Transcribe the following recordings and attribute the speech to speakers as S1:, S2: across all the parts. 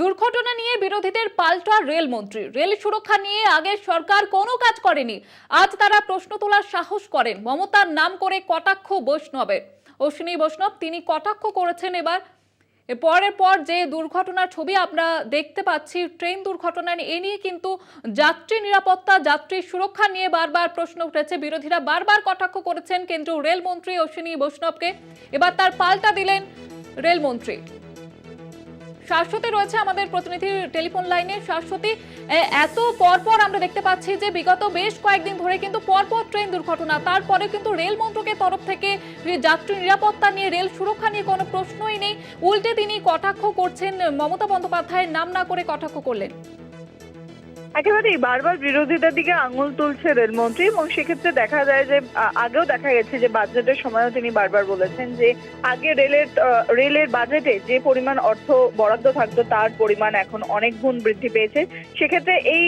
S1: দুর্ঘটনা নিয়ে বিরোধীদের পাল্টা রেলমন্ত্রী রেল সুরক্ষা নিয়ে আগের সরকার কোনো কাজ করেনি। আজ তারা প্রশ্ন তোলার সাহস করেন। মমতার নাম করে কটাক্ষ বৈষ্ণবের। অশ্বিনী বৈষ্ণব, তিনি কটাক্ষ করেছেন এবার। পরের পর যে দুর্ঘটনার ছবি আমরা দেখতে পাচ্ছি, ট্রেন দুর্ঘটনা এ নিয়ে কিন্তু যাত্রী নিরাপত্তা, যাত্রী সুরক্ষা নিয়ে বারবার প্রশ্ন উঠেছে। বিরোধীরা বারবার কটাক্ষ করেছেন কেন্দ্রীয় রেলমন্ত্রী অশ্বিনী বৈষ্ণবকে। এবার তার পাল্টা দিলেন রেলমন্ত্রী শাশ্বতী রয়েছে আমাদের প্রতিনিধি টেলিফোন লাইনে। শাশ্বতী এত পরপর আমরা দেখতে পাচ্ছি যে বিগত বেশ কয়েকদিন ধরে কিন্তু পরপর ট্রেন দুর্ঘটনা। তারপরে কিন্তু রেল মন্ত্রকের তরফ থেকে যাত্রী নিরাপত্তা নিয়ে, রেল সুরক্ষা নিয়ে কোনো প্রশ্নই নেই। উল্টে তিনি কটাক্ষ করছেন মমতা বন্দ্যোপাধ্যায়ের, নাম না করে কটাক্ষ করলেন।
S2: একেবারেই বারবার বিরোধিতার দিকে আঙুল তুলছে রেলমন্ত্রী এবং সেক্ষেত্রে দেখা যায় যে আগেও দেখা গেছে যে বাজেটের সময়ও তিনি বারবার বলেছেন যে, আগে রেলের রেলের বাজেটে যে পরিমাণ অর্থ বরাদ্দ থাকতো তার পরিমাণ এখন অনেক গুণ বৃদ্ধি পেয়েছে। সেক্ষেত্রে এই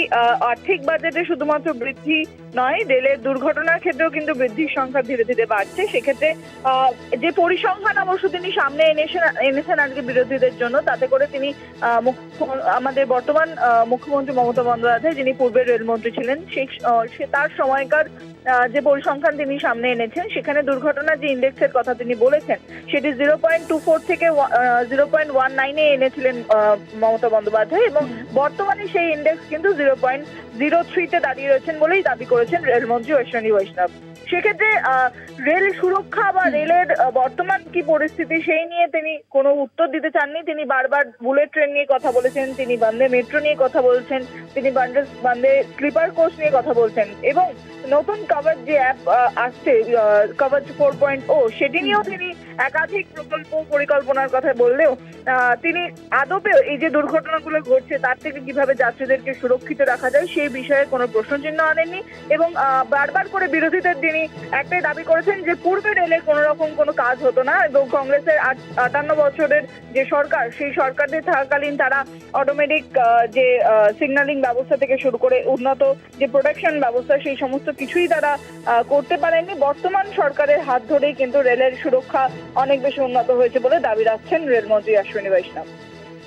S2: আর্থিক বাজেটে শুধুমাত্র বৃদ্ধি নয় রেলের দুর্ঘটনার ক্ষেত্রেও কিন্তু বৃদ্ধির সংখ্যা ধীরে ধীরে বাড়ছে। সেক্ষেত্রে যে পরিসংখ্যান অবশ্য তিনি সামনে এনেছেন এনেছেন আজকে বিরোধীদের জন্য তাতে করে তিনি আমাদের বর্তমান মুখ্যমন্ত্রী মমতা বন্দ্যোপাধ্যায় যিনি পূর্বের রেলমন্ত্রী ছিলেন সে তার সময়কার যে পরিসংখ্যান তিনি সামনে এনেছেন সেখানে দুর্ঘটনার যে ইন্ডেক্সের কথা তিনি বলেছেন সেটি জিরো পয়েন্ট টু ফোর থেকে জিরো পয়েন্ট ওয়ান নাইনে এনেছিলেন আহ, মমতা বন্দ্যোপাধ্যায় এবং বর্তমানে সেই ইন্ডেক্স কিন্তু জিরো পয়েন্ট জিরো থ্রিতে দাঁড়িয়ে রয়েছেন বলেই দাবি করেছেন রেলমন্ত্রী অশ্বিনী বৈষ্ণব সেক্ষেত্রে আহ, রেল সুরক্ষা বা রেলের বর্তমান কি পরিস্থিতি সেই নিয়ে তিনি কোনো উত্তর দিতে চাননি। তিনি বারবার বুলেট ট্রেন নিয়ে কথা বলেছেন তিনি বন্দে মেট্রো নিয়ে কথা বলছেন তিনি বন্দে বন্দে স্লিপার কোচ নিয়ে কথা বলছেন এবং নতুন কভার যে অ্যাপ আসছে কভার ফোর পয়েন্ট ও সেটি নিয়েও তিনি একাধিক প্রকল্প পরিকল্পনার কথা বললেও আহ, তিনি আদপেও এই যে দুর্ঘটনাগুলো ঘটছে তার থেকে কীভাবে যাত্রীদেরকে সুরক্ষিত রাখা যায় সেই বিষয়ে কোনো প্রশ্ন চিহ্ন আনেননি এবং বারবার করে বিরোধীদের তিনি একটাই দাবি করেছেন যে পূর্বে রেলে কোনো রকম কোনো কাজ হতো না এবং কংগ্রেসের আটান্ন বছরের যে সরকার, সেই সরকারদের থাকাকালীন তারা অটোমেটিক যে সিগন্যালিং ব্যবস্থা থেকে শুরু করে উন্নত যে প্রোটেকশন ব্যবস্থা, সেই সমস্ত কিছুই তারা করতে পারেননি। বর্তমান সরকারের হাত ধরেই কিন্তু রেলের সুরক্ষা অনেক বেশি উন্নত হয়েছে বলে দাবি রাখছেন রেলমন্ত্রী অশ্বিনী বৈষ্ণব।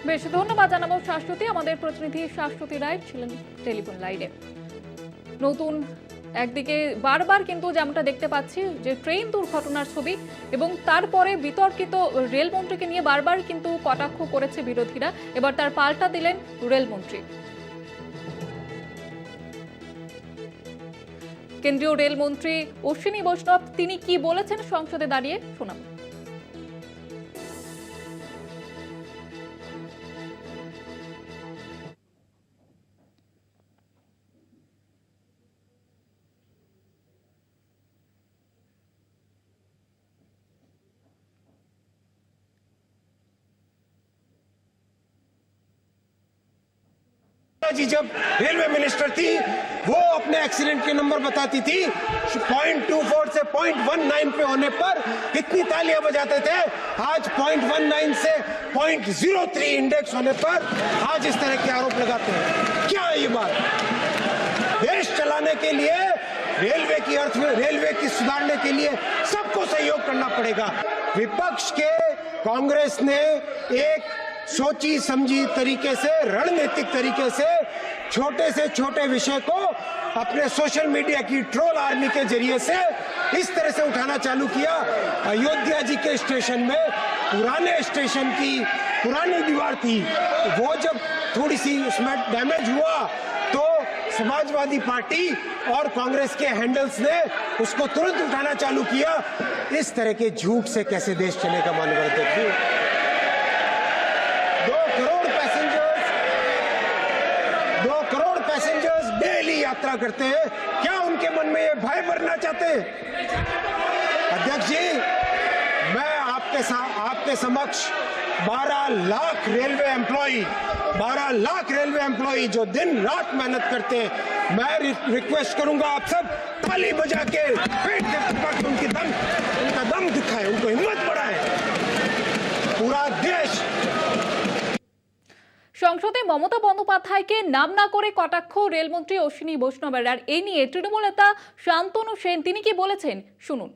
S1: বেশ, ধন্যবাদ জানাব শাশ্বতী। আমাদের প্রতিনিধি শাশ্বতী রায় ছিলেন টেলিফোন লাইনে। নতুন একদিকে বারবার কিন্তু যেমনটা দেখতে পাচ্ছি যে ট্রেন দুর্ঘটনার ছবি এবং তারপরে বিতর্কিত রেলমন্ত্রীকে নিয়ে বারবার কিন্তু কটাক্ষ করেছে বিরোধীরা। এবার তার পাল্টা দিলেন রেলমন্ত্রী। কেন্দ্রীয় রেলমন্ত্রী অশ্বিনী বৈষ্ণব, তিনি কি বলেছেন? সংসদে দাঁড়িয়ে শোনাবো।
S3: जी, जब रेलवे मिनिस्टर थी, वो अपने एक्सीडेंट के नंबर बताती थी पॉइंट टू फोर से पॉइंट वन नाइन पे होने पर कितनी तालियाँ बजाते थे? आज पॉइंट वन नाइन से पॉइंट ज़ीरो थ्री इंडेक्स होने पर आज इस तरह के आरोप लगाते हैं। क्या है ये बात? देश चलाने के लिए, रेलवे की अर्थ में रेलवे की सुधारने के लिए सबको सहयोग करना पड़ेगा। विपक्ष के कांग्रेस ने एक सोची समझी तरीके से, रणनीतिक तरीके से छोटे से छोटे विषय को अपने सोशल मीडिया की ट्रोल आर्मी के ज़रिए से इस तरह से उठाना चालू किया। अयोध्या जी के स्टेशन में पुराने स्टेशन की पुरानी दीवार थी। वो जब थोड़ी सी उसमें डैमेज हुआ तो समाजवादी पार्टी और कांग्रेस के हैंडल्स ने उसको तुरंत उठाना चालू किया। इस तरह के झूठ से कैसे देश चलेगा देखिए दो करोड़ पैसेंजर्स दो करोड़ पैसेंजर्स डेली यात्रा करते हैं। क्या उनके मन में ये भय भरना चाहते हैं? अध्यक्ष जी मैं आपके सा, आपके समक्ष 12 lakh railway employ 12 lakh railway employ जो दिन रात मेहनत करते हैं मैं रिक्वेस्ट करूँगा आप सब ताली बजा के पेट
S1: সংসদে মমতা বন্দ্যোপাধ্যায়কে নাম না করে কটাক্ষ রেলমন্ত্রী অশ্বিনী বৈষ্ণবের আর এ নিয়ে তৃণমূল নেতা শান্তনু সেন, তিনি কি বলেছেন? শুনুন।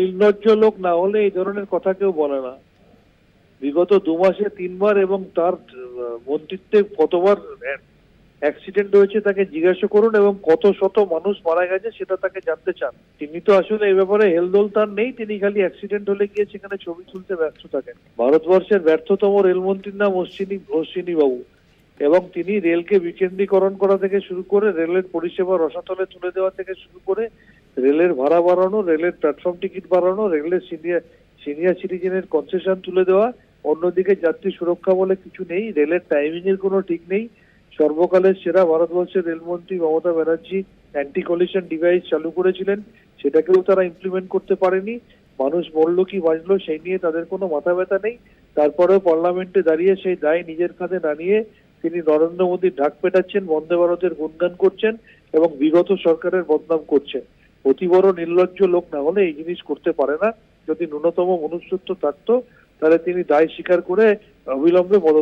S4: নির্লজ্জ লোক না হলে এই ধরনের কথা কেউ বলে না। বিগত দু মাসে তিনবার এবং তার মন্ত্রিত্বে কতবার অ্যাক্সিডেন্ট হয়েছে তাকে জিজ্ঞাসা করুন এবং কত শত মানুষ মারা গেছে সেটা তাকে জানতে চান। তিনি তো আসলে এই ব্যাপারে হেলদোল তার নেই, তিনি খালি অ্যাক্সিডেন্ট হলে গিয়ে সেখানে ছবি তুলতে ব্যস্ত থাকেন। ভারতবর্ষের ব্যর্থতম রেলমন্ত্রীর নাম অশ্বিনী অশ্বিনী বাবু এবং তিনি রেলকে বিকেন্দ্রীকরণ করা থেকে শুরু করে রেলের পরিষেবা রসাতলে তুলে দেওয়া থেকে শুরু করে রেলের ভাড়া বাড়ানো, রেলের প্ল্যাটফর্ম টিকিট বাড়ানো, রেলের সিনিয়র সিনিয়র সিটিজেনের কনসেশন তুলে দেওয়া। অন্যদিকে যাত্রী সুরক্ষা বলে কিছু নেই, রেলের টাইমিং এর কোনো ঠিক নেই। সর্বকালের সেরা ভারতবর্ষের রেলমন্ত্রী Mamata Banerjee anti collision device চালু করেছিলেন। সেটাকেও তারা ইমপ্লিমেন্ট করতে পারেনি। মানুষ মরলো কি বাঁচলো সেই নিয়ে তাদের কোনো মাথা ব্যথা নেই। তারপরেও পার্লামেন্টে দাঁড়িয়ে সেই দায় নিজের কাঁধে না নিয়ে তিনি নরেন্দ্র মোদীর ঢাক পেটাচ্ছেন, বন্দে ভারতের গুণগান করছেন এবং বিগত সরকারের বদনাম করছেন। অতি বড় নির্লজ্জ লোক না হলে এই জিনিস করতে পারে না। যদি ন্যূনতম মনুষ্যত্ব থাকতো, তাহলে তিনি দায় স্বীকার করে অবিলম্বে পদ